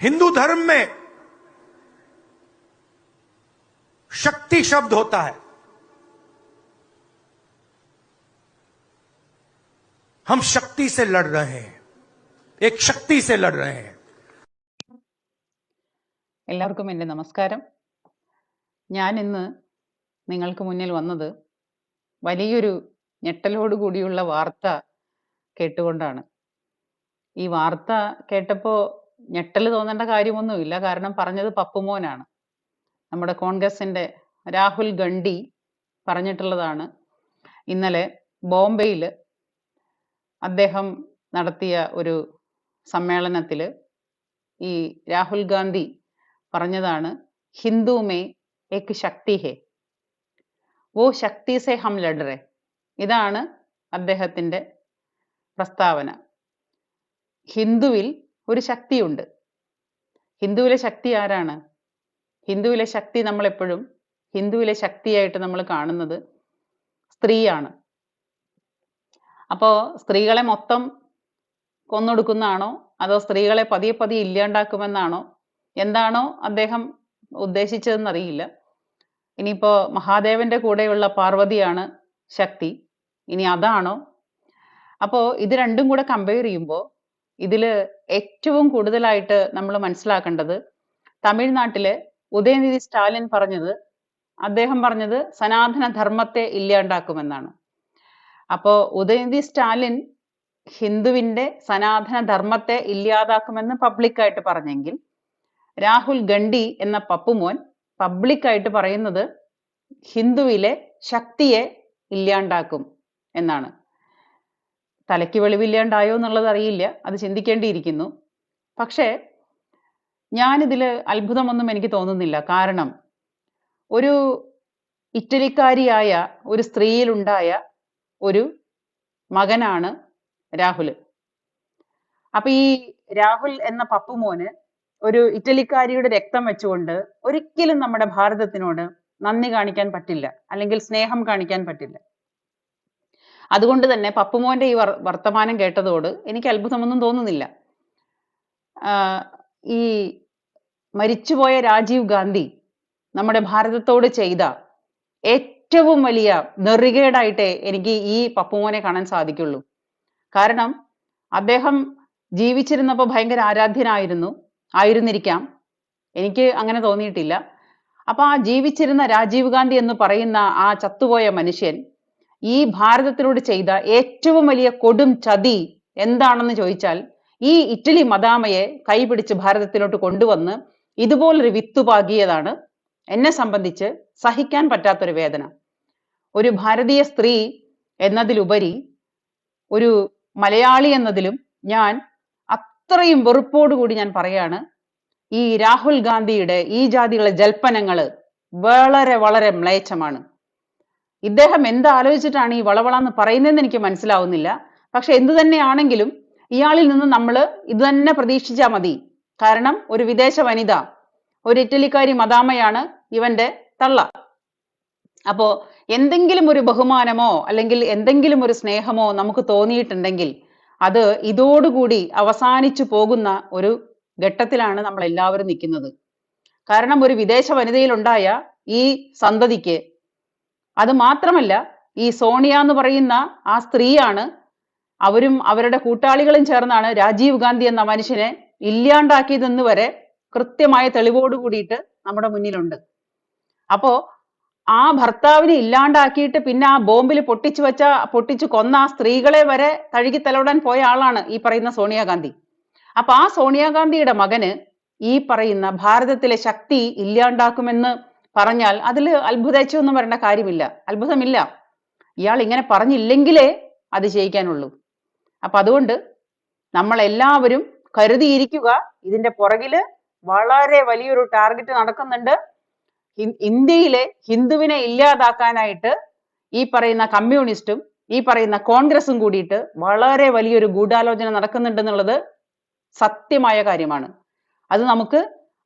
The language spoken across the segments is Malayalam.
हिंदू धर्म में शक्ति शब्द होता है हम शक्ति से लड़ रहे हैं एक शक्ति से लड़ रहे हैं എല്ലാവർക്കും എൻ്റെ നമസ്കാരം ഞാൻ ഇന്ന് നിങ്ങൾക്ക് മുന്നിൽ വന്നത് വലിയൊരു ഞെട്ടലോട് കൂടിയുള്ള വാർത്ത കേട്ടുകൊണ്ടാണ് ഈ വാർത്ത കേട്ടപ്പോൾ ഞെട്ടൽ തോന്നേണ്ട കാര്യമൊന്നുമില്ല. കാരണം പറഞ്ഞത് പപ്പുമോനാണ്. നമ്മുടെ കോൺഗ്രസിന്റെ രാഹുൽ ഗണ്ഡി പറഞ്ഞിട്ടുള്ളതാണ്. ഇന്നലെ ബോംബെയിൽ അദ്ദേഹം നടത്തിയ ഒരു സമ്മേളനത്തിൽ ഈ രാഹുൽ ഗാന്ധി പറഞ്ഞതാണ് ഹിന്ദു മേ ഏക് ശക്തി ഹേ വോ ശക്തി സെ ഹം ലഡറെ ഇതാണ് അദ്ദേഹത്തിന്റെ പ്രസ്താവന. ഹിന്ദുവിൽ ഒരു ശക്തിയുണ്ട്. ഹിന്ദുവിലെ ശക്തി ആരാണ്? ഹിന്ദുവിലെ ശക്തി നമ്മളെപ്പോഴും ഹിന്ദുവിലെ ശക്തിയായിട്ട് നമ്മൾ കാണുന്നത് സ്ത്രീയാണ്. അപ്പോൾ സ്ത്രീകളെ മൊത്തം കൊന്നൊടുക്കുന്നതാണോ? അതോ സ്ത്രീകളെ പതിയെ പതിയെ ഇല്ലാണ്ടാക്കുമെന്നാണോ? എന്താണോ അദ്ദേഹം ഉദ്ദേശിച്ചതെന്ന് ഉദ്ദേശിച്ചതെന്നറിയില്ല. ഇനിയിപ്പോ മഹാദേവന്റെ കൂടെയുള്ള പാർവതിയാണ് ശക്തി. ഇനി അതാണോ? അപ്പോൾ ഇത് രണ്ടും കൂടെ കമ്പയർ ചെയ്യുമ്പോൾ ഇതിൽ ഏറ്റവും കൂടുതലായിട്ട് നമ്മൾ മനസ്സിലാക്കേണ്ടത് തമിഴ്നാട്ടിലെ ഉദയനിധി സ്റ്റാലിൻ പറഞ്ഞത് അദ്ദേഹം പറഞ്ഞത് സനാതന ധർമ്മത്തെ ഇല്ലാണ്ടാക്കുമെന്നാണ്. അപ്പോൾ ഉദയനിധി സ്റ്റാലിൻ ഹിന്ദുവിന്റെ സനാതന ധർമ്മത്തെ ഇല്ലാതാക്കുമെന്ന് പബ്ലിക്കായിട്ട് പറഞ്ഞെങ്കിൽ രാഹുൽ ഗണ്ഡി എന്ന പപ്പുമോൻ പബ്ലിക്കായിട്ട് പറയുന്നത് ഹിന്ദുവിലെ ശക്തിയെ ഇല്ലാണ്ടാക്കും എന്നാണ്. തലയ്ക്ക് വെളിവില്ലാണ്ടായോ എന്നുള്ളത് അറിയില്ല. അത് ചിന്തിക്കേണ്ടിയിരിക്കുന്നു. പക്ഷേ ഞാനിതിൽ അത്ഭുതമൊന്നും എനിക്ക് തോന്നുന്നില്ല. കാരണം ഒരു ഇറ്റലിക്കാരിയായ ഒരു സ്ത്രീയിലുണ്ടായ ഒരു മകനാണ് രാഹുൽ അപ്പൊ ഈ രാഹുൽ എന്ന പപ്പുമോന് ഒരു ഇറ്റലിക്കാരിയുടെ രക്തം വെച്ചുകൊണ്ട് ഒരിക്കലും നമ്മുടെ ഭാരതത്തിനോട് നന്ദി കാണിക്കാൻ പറ്റില്ല. അല്ലെങ്കിൽ സ്നേഹം കാണിക്കാൻ പറ്റില്ല. അതുകൊണ്ട് തന്നെ പപ്പുമോന്റെ ഈ വർ- വർത്തമാനം കേട്ടതോട് എനിക്ക് അത്ഭുതമൊന്നും തോന്നുന്നില്ല. ഈ മരിച്ചുപോയ രാജീവ് ഗാന്ധി നമ്മുടെ ഭാരതത്തോട് ചെയ്ത ഏറ്റവും വലിയ നെറികേടായിട്ടേ എനിക്ക് ഈ പപ്പുമോനെ കാണാൻ സാധിക്കുള്ളൂ. കാരണം അദ്ദേഹം ജീവിച്ചിരുന്നപ്പോൾ ഭയങ്കര ആരാധ്യനായിരുന്നു. ആയിരുന്നിരിക്കാം. എനിക്ക് അങ്ങനെ തോന്നിയിട്ടില്ല. അപ്പൊ ആ ജീവിച്ചിരുന്ന രാജീവ് ഗാന്ധി എന്ന് പറയുന്ന ആ ചത്തുപോയ മനുഷ്യൻ ഈ ഭാരതത്തിനോട് ചെയ്ത ഏറ്റവും വലിയ കൊടും ചതി എന്താണെന്ന് ചോദിച്ചാൽ ഈ ഇറ്റലി മദാമയെ കൈപിടിച്ച് ഭാരതത്തിലോട്ട് കൊണ്ടുവന്ന് ഇതുപോലൊരു വിത്ത് പാകിയതാണ് എന്നെ സംബന്ധിച്ച് സഹിക്കാൻ പറ്റാത്തൊരു വേദന. ഒരു ഭാരതീയ സ്ത്രീ എന്നതിലുപരി ഒരു മലയാളി എന്നതിലും ഞാൻ അത്രയും വെറുപ്പോടുകൂടി ഞാൻ പറയാണ് ഈ രാഹുൽ ഗാന്ധിയുടെ ഈ ജാതികളെ ജൽപ്പനങ്ങൾ വളരെ വളരെ മ്ലേച്ഛമാണ്. ഇദ്ദേഹം എന്താലോചിച്ചിട്ടാണ് ഈ വളവളാന്ന് പറയുന്നതെന്ന് എനിക്ക് മനസ്സിലാവുന്നില്ല. പക്ഷെ എന്തു തന്നെയാണെങ്കിലും ഇയാളിൽ നിന്ന് നമ്മൾ ഇത് തന്നെ പ്രതീക്ഷിച്ചാൽ മതി. കാരണം ഒരു വിദേശ വനിത ഒരു ഇറ്റലിക്കാരി മദാമയാണ് ഇവന്റെ തള്ള. അപ്പോ എന്തെങ്കിലും ഒരു ബഹുമാനമോ അല്ലെങ്കിൽ എന്തെങ്കിലും ഒരു സ്നേഹമോ നമുക്ക് തോന്നിയിട്ടുണ്ടെങ്കിൽ അത് ഇതോടുകൂടി അവസാനിച്ചു പോകുന്ന ഒരു ഘട്ടത്തിലാണ് നമ്മൾ എല്ലാവരും നിൽക്കുന്നത്. കാരണം ഒരു വിദേശ വനിതയിലുണ്ടായ ഈ സന്തതിക്ക് അത് മാത്രമല്ല ഈ സോണിയ എന്ന് പറയുന്ന ആ സ്ത്രീയാണ് അവരും അവരുടെ കൂട്ടാളികളും ചേർന്നാണ് രാജീവ് ഗാന്ധി എന്ന മനുഷ്യനെ ഇല്ലാണ്ടാക്കിയതെന്ന് വരെ കൃത്യമായ തെളിവോട് കൂടിയിട്ട് നമ്മുടെ മുന്നിലുണ്ട്. അപ്പോ ആ ഭർത്താവിനെ ഇല്ലാണ്ടാക്കിയിട്ട് പിന്നെ ആ ബോംബിൽ പൊട്ടിച്ചു വെച്ച പൊട്ടിച്ചു കൊന്ന ആ സ്ത്രീകളെ വരെ തഴുകി തലോടാൻ പോയ ആളാണ് ഈ പറയുന്ന സോണിയാഗാന്ധി അപ്പൊ ആ സോണിയാഗാന്ധിയുടെ മകന് ഈ പറയുന്ന ഭാരതത്തിലെ ശക്തി ഇല്ലാണ്ടാക്കുമെന്ന് പറഞ്ഞാൽ അതിൽ അത്ഭുതച്ചൊന്നും വരേണ്ട കാര്യമില്ല. അത്ഭുതമില്ല. ഇയാൾ ഇങ്ങനെ പറഞ്ഞില്ലെങ്കിലേ അത് ചെയ്യിക്കാനുള്ളൂ. അപ്പൊ അതുകൊണ്ട് നമ്മളെല്ലാവരും കരുതിയിരിക്കുക ഇതിന്റെ പുറകിൽ വളരെ വലിയൊരു ടാർഗറ്റ് നടക്കുന്നുണ്ട്. ഇന്ത്യയിലെ ഹിന്ദുവിനെ ഇല്ലാതാക്കാനായിട്ട് ഈ പറയുന്ന കമ്മ്യൂണിസ്റ്റും ഈ പറയുന്ന കോൺഗ്രസും കൂടിയിട്ട് വളരെ വലിയൊരു ഗൂഢാലോചന നടക്കുന്നുണ്ടെന്നുള്ളത് സത്യമായ കാര്യമാണ്. അത് നമുക്ക്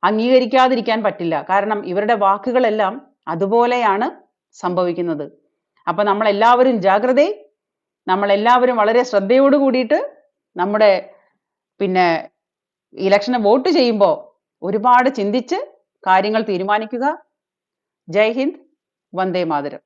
അംഗീകരിക്കാതിരിക്കാൻ പറ്റില്ല. കാരണം ഇവരുടെ വാക്കുകളെല്ലാം അതുപോലെയാണ് സംഭവിക്കുന്നത്. അപ്പൊ നമ്മൾ എല്ലാവരും ജാഗ്രത നമ്മൾ എല്ലാവരും വളരെ ശ്രദ്ധയോട് കൂടിയിട്ട് നമ്മുടെ പിന്നെ ഇലക്ഷന് വോട്ട് ചെയ്യുമ്പോൾ ഒരുപാട് ചിന്തിച്ച് കാര്യങ്ങൾ തീരുമാനിക്കുക. ജയ് ഹിന്ദ് വന്ദേ മാതരം.